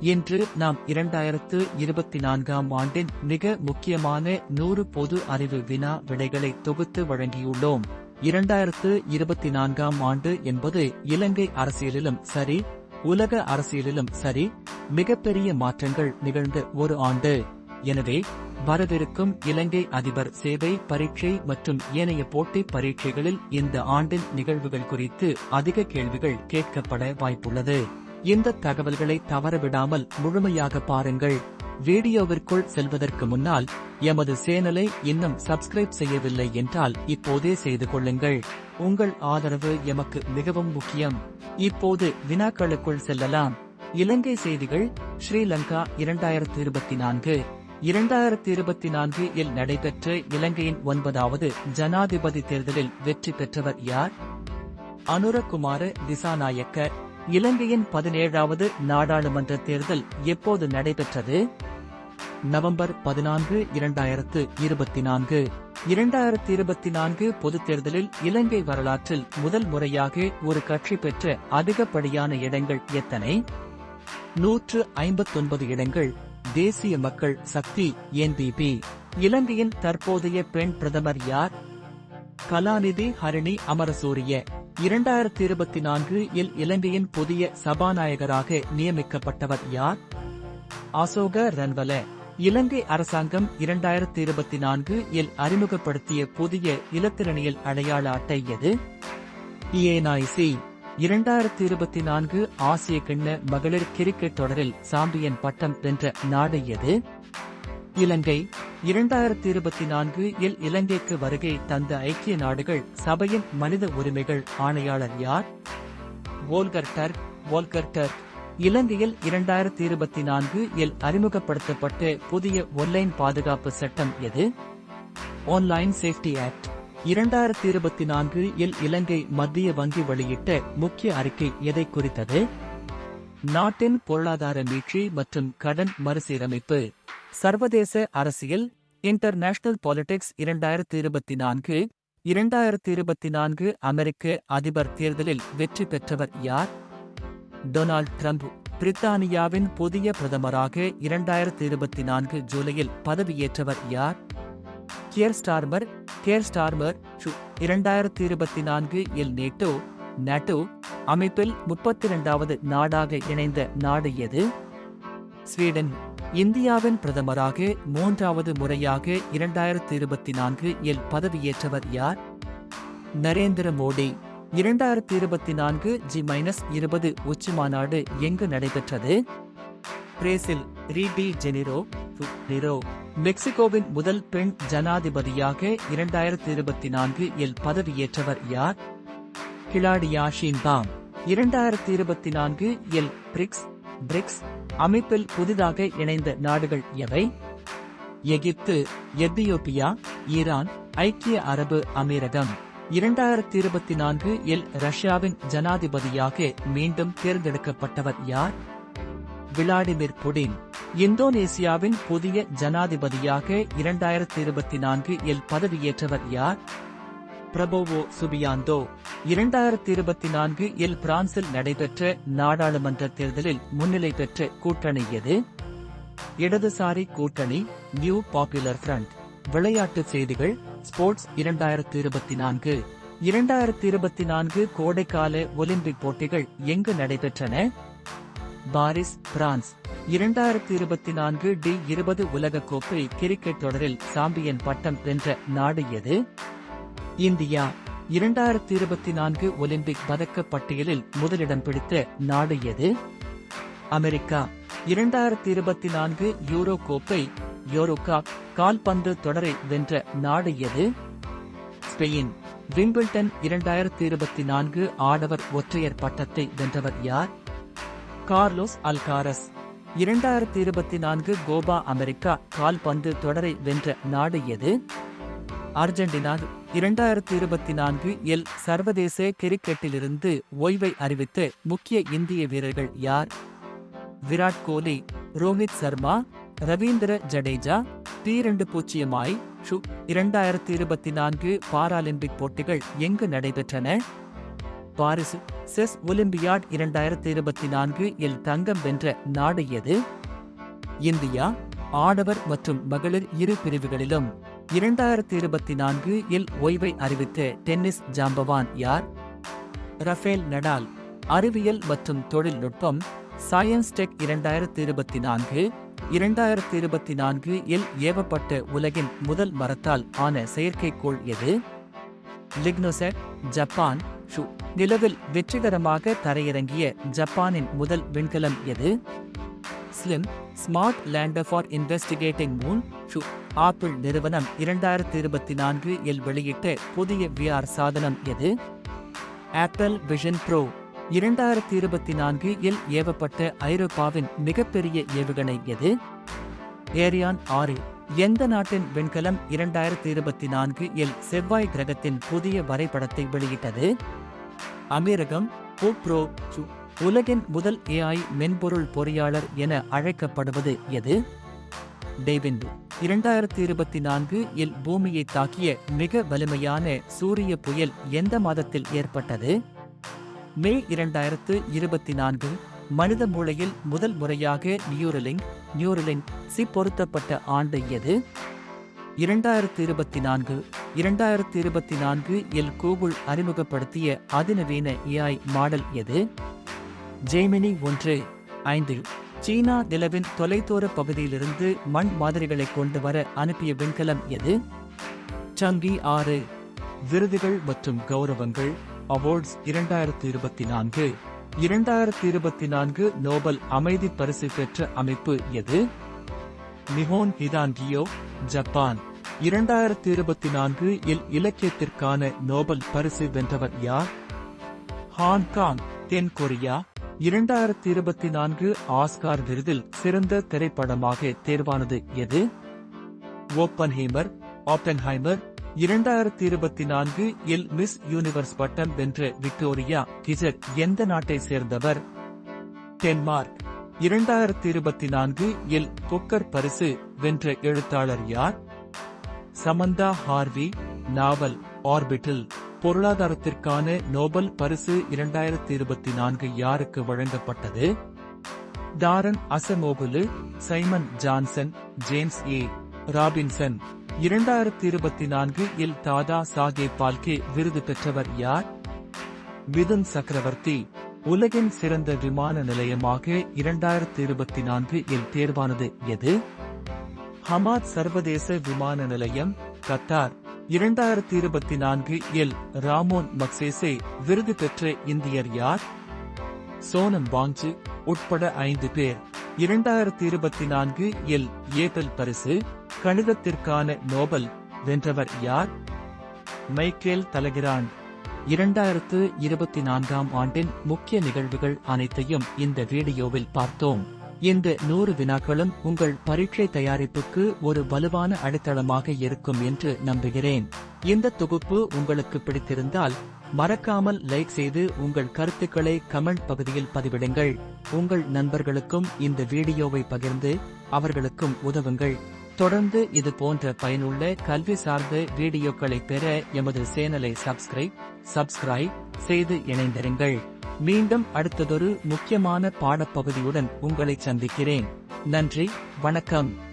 இன்று நாம் இரண்டாயிரத்து இருபத்தி நான்காம் ஆண்டின் மிக முக்கியமான நூறு பொது அறிவு வினா விடைகளை தொகுத்து வழங்கியுள்ளோம். இரண்டாயிரத்து இருபத்தி நான்காம் ஆண்டு என்பது இலங்கை அரசியலிலும் சரி உலக அரசியலிலும் சரி மிகப்பெரிய மாற்றங்கள் நிகழ்ந்த ஒரு ஆண்டு. எனவே வரவிருக்கும் இலங்கை அதிபர் சேவை பரீட்சை மற்றும் ஏனைய போட்டி பரீட்சைகளில் இந்த ஆண்டின் நிகழ்வுகள் குறித்து அதிக கேள்விகள் கேட்கப்பட வாய்ப்புள்ளது. இந்த தகவல்களை தவறவிடாமல் முழுமையாக பாருங்கள். வீடியோவிற்குள் செல்வதற்கு முன்னால் எமது சேனலை இன்னும் சப்ஸ்கிரைப் செய்யவில்லை என்றால் இப்போதே செய்து கொள்ளுங்கள். உங்கள் ஆதரவு எமக்கு மிகவும் முக்கியம். இப்போது வினாக்களுக்குள் செல்லலாம். இலங்கை செய்திகள் ஸ்ரீலங்கா இரண்டாயிரத்தி இருபத்தி நான்கு இரண்டாயிரத்தி இருபத்தி நான்கு இல் நடைபெற்ற இலங்கையின் ஒன்பதாவது ஜனாதிபதி தேர்தலில் வெற்றி பெற்றவர் யார்? அனுரகுமார திசாநாயக்கர் இலங்கையின் பதினேழாவது நாடாளுமன்ற தேர்தல் எப்போது நடைபெற்றது? நவம்பர் பதினான்கு இரண்டாயிரத்து இருபத்தி நான்கு இரண்டாயிரத்தி இருபத்தி நான்கு பொதுத் தேர்தலில் இலங்கை வரலாற்றில் முதல் முறையாக ஒரு கட்சி பெற்ற அதிகப்படியான இடங்கள் எத்தனை? நூற்று ஐம்பத்தொன்பது இடங்கள். தேசிய மக்கள் சக்தி என்பிபி இலங்கையின் தற்போதைய பெண் பிரதமர் யார்? கலாநிதி ஹரிணி அமரசூரிய. இரண்டாயிரத்தி இருபத்தி நான்கு இல் இலங்கையின் புதிய சபாநாயகராக நியமிக்கப்பட்டவர் யார்? அசோக ரன்வல. இலங்கை அரசாங்கம் இரண்டாயிரத்தி இருபத்தி நான்கு இல் அறிமுகப்படுத்திய புதிய இலத்திரணியல் அடையாள அட்டை எது? இஏநாய்சி இரண்டாயிரத்தி இருபத்தி நான்கு ஆசிய கிண்ண மகளிர் கிரிக்கெட் தொடரில் சாம்பியன் பட்டம் வென்ற நாடு எது? இலங்கை. இரண்டாயிரத்தி இருபத்தி நான்கு இல் இலங்கைக்கு வருகை தந்த ஐக்கிய நாடுகள் சபையின் மனித உரிமைகள் ஆணையாளர் யார்? Volker Turk Volker Turk. இலங்கையில் இரண்டாயிரத்தி இருபத்தி நான்கு இல் அறிமுகப்படுத்தப்பட்ட புதிய ஒன்லைன் பாதுகாப்பு சட்டம் எது? Online safety act. இரண்டாயிரத்தி இருபத்தி நான்கு இல் இலங்கை மத்திய வங்கி வெளியிட்ட முக்கிய அறிக்கை எதை குறித்தது? நாட்டின் பொருளாதார மீட்சி மற்றும் கடன் மறுசீரமைப்பு. சர்வதேச அரசியல் இன்டர்நேஷனல் பாலிடிக்ஸ் இரண்டாயிரத்தி இருபத்தி நான்கு இரண்டாயிரத்தி இருபத்தி நான்கு அமெரிக்க அதிபர் தேர்தலில் வெற்றி பெற்றவர் யார்? டொனால்ட் ட்ரம்ப் பிரித்தானியாவின் புதிய பிரதமராக இரண்டாயிரத்தி இருபத்தி நான்கு ஜூலையில் பதவியேற்றவர் யார்? கியர் ஸ்டார்மர் கேர் ஸ்டார்மர் இரண்டாயிரத்தி இருபத்தி நான்கு இல் நேட்டோ நேட்டோ அமைப்பில் முப்பத்தி இரண்டாவது நாடாக இணைந்த நாடு எது? ஸ்வீடன் இந்தியாவின் பிரதமராக மூன்றாவது முறையாக இரண்டாயிரத்தி இருபத்தி நான்கு இல் பதவியேற்றவர் யார்? நரேந்திர மோடி. இரண்டாயிரத்தி இருபத்தி நான்கு ஜி மைனஸ் இருபது உச்சி மாநாடு எங்கு நடைபெற்றது? பிரேசில். ரீபி ஜெனிரோ. நிரோ மெக்சிகோவின் முதல் பெண் ஜனாதிபதியாக இரண்டாயிரத்தி இருபத்தி நான்கு இல் பதவியேற்றவர் யார்? கிளாடியா ஷீன்பாம் இரண்டாயிரத்தி இருபத்தி நான்கு எல் பிரிக்ஸ். பிரிக்ஸ். அமைப்பில் புதிதாக இணைந்த நாடுகள் எவை? எகிப்து எத்தியோப்பியா ஈரான் ஐக்கிய அரபு அமீரகம். இரண்டாயிரத்தி இருபத்தி நான்கு இல் ரஷ்யாவின் ஜனாதிபதியாக மீண்டும் தேர்ந்தெடுக்கப்பட்டவர் யார்? Vladimir Putin. இந்தோனேசியாவின் புதிய ஜனாதிபதியாக இரண்டாயிரத்தி இருபத்தி நான்கு இல் பதவியேற்றவர் யார்? Prabowo Subianto. இரண்டாயிரத்தி இருபத்தி நான்கு இல் பிரான்சில் நடைபெற்ற நாடாளுமன்ற தேர்தலில் முன்னிலை பெற்ற கூட்டணி எது? இடதுசாரி கூட்டணி நியூ பாப்புலர் ஃப்ரண்ட் விளையாட்டுச் செய்திகள் ஸ்போர்ட்ஸ் இரண்டாயிரத்தி இருபத்தி நான்கு இரண்டாயிரத்தி இருபத்தி நான்கு கோடைக்கால ஒலிம்பிக் போட்டிகள் எங்கு நடைபெற்றன? Paris France. இரண்டாயிரத்தி இருபத்தி நான்கு டி இருபது உலகக்கோப்பை கிரிக்கெட் தொடரில் சாம்பியன் பட்டம் வென்ற நாடு எது? இந்தியா இரண்டாயிரத்தி இருபத்தி நான்கு ஒலிம்பிக் பதக்க பட்டியலில் முதலிடம் பிடித்த நாடு எது? அமெரிக்கா. இரண்டாயிரத்தி இருபத்தி நான்கு யூரோ கோப்பை யூரோ கால்பந்து தொடரை வென்ற நாடு எது? ஸ்பெயின். விம்பிள்டன் இரண்டாயிரத்தி இருபத்தி நான்கு ஆடவர் ஒற்றையர் பட்டத்தை வென்றவர் யார்? Carlos Alcaraz. இரண்டாயிரத்தி இருபத்தி நான்கு கோபா அமெரிக்கா கால்பந்து தொடரை வென்ற நாடு எது? அர்ஜென்டினா இரண்டாயிரத்தி இருபத்தி நான்கு எல் சர்வதேச கிரிக்கெட்டிலிருந்து ஓய்வை அறிவித்த முக்கிய இந்திய வீரர்கள் யார்? விராட் கோலி ரோஹித் சர்மா ரவீந்திர ஜடேஜா பீரண்டு பூச்சியமாய் ஷு இரண்டாயிரத்தி இருபத்தி நான்கு பாராலிம்பிக் போட்டிகள் எங்கு நடைபெற்றன? பாரிசு செஸ் ஒலிம்பியாட் இரண்டாயிரத்தி இருபத்தி நான்கு இல் தங்கம் வென்ற நாடு எது? இந்தியா ஆடவர் மற்றும் மகளிர் இரு பிரிவுகளிலும். இரண்டாயிரத்தி இருபத்தி நான்கு இல் ஓய்வை அறிவித்த டென்னிஸ் ஜாம்பவான் யார்? Rafael Nadal. அறிவியல் மற்றும் தொழில்நுட்பம் சயின்ஸ் டெக் இரண்டாயிரத்தி இருபத்தி நான்கு இரண்டாயிரத்தி இருபத்தி நான்கு இல் ஏவப்பட்ட உலகின் முதல் மரத்தால் ஆன செயற்கைக்கோள் எது? லிக்னோசெட் ஜப்பான் ஷூ நிலவில் வெற்றிகரமாக தரையிறங்கிய ஜப்பானின் முதல் விண்கலம் எது? SLIM smart lander for investigating moon shoe Apple நிறுவனம் இரண்டாயிரத்தி இருபத்தி நான்கு இல் வெளியிட்ட புதிய விஆர் சாதனம் எது? ஆப்பிள் விஷன் ப்ரோ இரண்டாயிரத்தி இருபத்தி நான்கு இல் ஏவப்பட்ட ஐரோப்பாவின் மிகப்பெரிய ஏவுகணை எது? ஏரியான் ஆறு எந்த நாட்டின் விண்கலம் இரண்டாயிரத்தி இருபத்தி நான்கு இல் செவ்வாய் கிரகத்தின் புதிய வரைபடத்தை வெளியிட்டது? அமீரகம் ப்ரோ சு உலகின் முதல் ஏஐ மென்பொருள் பொறியாளர் என அழைக்கப்படுவது எது? டேவின் இரண்டாயிரத்தி இருபத்தி நான்கு இல் பூமியை தாக்கிய மிக வலிமையான சூரிய புயல் எந்த மாதத்தில் ஏற்பட்டது? மே இரண்டாயிரத்து இருபத்தி நான்கு மனித மூளையில் முதல் முறையாக நியூரலிங் நியூரலிங் சி பொருத்தப்பட்ட ஆண்டு எது? இரண்டாயிரத்து இருபத்தி நான்கு இரண்டாயிரத்து இருபத்தி நான்கு இல் கூகுள் அறிமுகப்படுத்திய அதிநவீன ஏஐ மாடல் எது? ஜெய்மினி ஒன்று ஐந்து சீனா நிலவின் தொலைதூர பகுதியிலிருந்து மண் மாதிரிகளை கொண்டு வர அனுப்பிய விண்கலம் எது? சங்கி ஆறு. விருதுகள் மற்றும் கௌரவங்கள் அவார்ட்ஸ் இரண்டாயிரத்தி இருபத்தி நான்கு. இரண்டாயிரத்தி இருபத்தி நான்கு நோபல் அமைதி பரிசு பெற்ற அமைப்பு எது? Nihon Hidankyo Japan. இரண்டாயிரத்தி இருபத்தி நான்கு இல் இலக்கியத்திற்கான நோபல் பரிசு வென்றவர் யார்? ஹாங்காங் தென் கொரியா இரண்டாயிரத்தி இருபத்தி நான்கு ஆஸ்கார் விருதில் சிறந்த திரைப்படமாக தேர்வானது எது? ஓப்பன்ஹேமர் ஆப்டன்ஹைமர் இரண்டாயிரத்தி இருபத்தி நான்கு இல் மிஸ் யூனிவர்ஸ் பட்டம் வென்ற விக்டோரியா கிஜர் எந்த நாட்டை சேர்ந்தவர்? டென்மார்க் இரண்டாயிரத்தி இருபத்தி நான்கு இல் புக்கர் பரிசு வென்ற எழுத்தாளர் யார்? சமந்தா ஹார்வி நாவல் ஆர்பிட்டில். பொருளாதாரத்திற்கான நோபல் பரிசு இரண்டாயிரத்தி இருபத்தி நான்கு யாருக்கு வழங்கப்பட்டது? Daron Acemoglu Simon Johnson James A. Robinson. இரண்டாயிரத்தி இருபத்தி நான்கு இல் தாதா சாகே பால்கே விருது பெற்றவர் யார்? மிதுன் சக்கரவர்த்தி. உலகின் சிறந்த விமான நிலையமாக இரண்டாயிரத்தி இருபத்தி நான்கு இல் தேர்வானது எது? ஹமாத் சர்வதேச விமான நிலையம் கத்தார். இரண்டாயிரத்தி இருபத்தி நான்கு எல். ராமோன் மக்சேசே விருது பெற்ற இந்தியர் யார்? சோனம் வாங்சு உட்பட ஐந்து பேர். இரண்டாயிரத்தி இருபத்தி நான்கு எல். ஏபல் பரிசு கணிதத்திற்கான நோபல் வென்றவர் யார்? Michael Talagrand. இரண்டாயிரத்து இருபத்தி நான்காம் ஆண்டின் முக்கிய நிகழ்வுகள் அனைத்தையும் இந்த வீடியோவில் பார்த்தோம். இந்த நூறு வினாக்களும் உங்கள் பரீட்சை தயாரிப்புக்கு ஒரு வலுவான அடித்தளமாக இருக்கும் என்று நம்புகிறேன். இந்த தொகுப்பு உங்களுக்கு பிடித்திருந்தால் மறக்காமல் லைக் செய்து உங்கள் கருத்துக்களை கமெண்ட் பகுதியில் பதிவிடுங்கள். உங்கள் நண்பர்களுக்கும் இந்த வீடியோவை பகிர்ந்து அவர்களுக்கும் உதவுங்கள். தொடர்ந்து இது போன்ற பயனுள்ள கல்வி சார்ந்த வீடியோக்களை பெற எமது சேனலை சப்ஸ்கிரைப் சப்ஸ்கிரைப் செய்து இணைந்திருங்கள். மீண்டும் அடுத்ததொரு முக்கியமான பாடப்பகுதியுடன் உங்களை சந்திக்கிறேன். நன்றி வணக்கம்.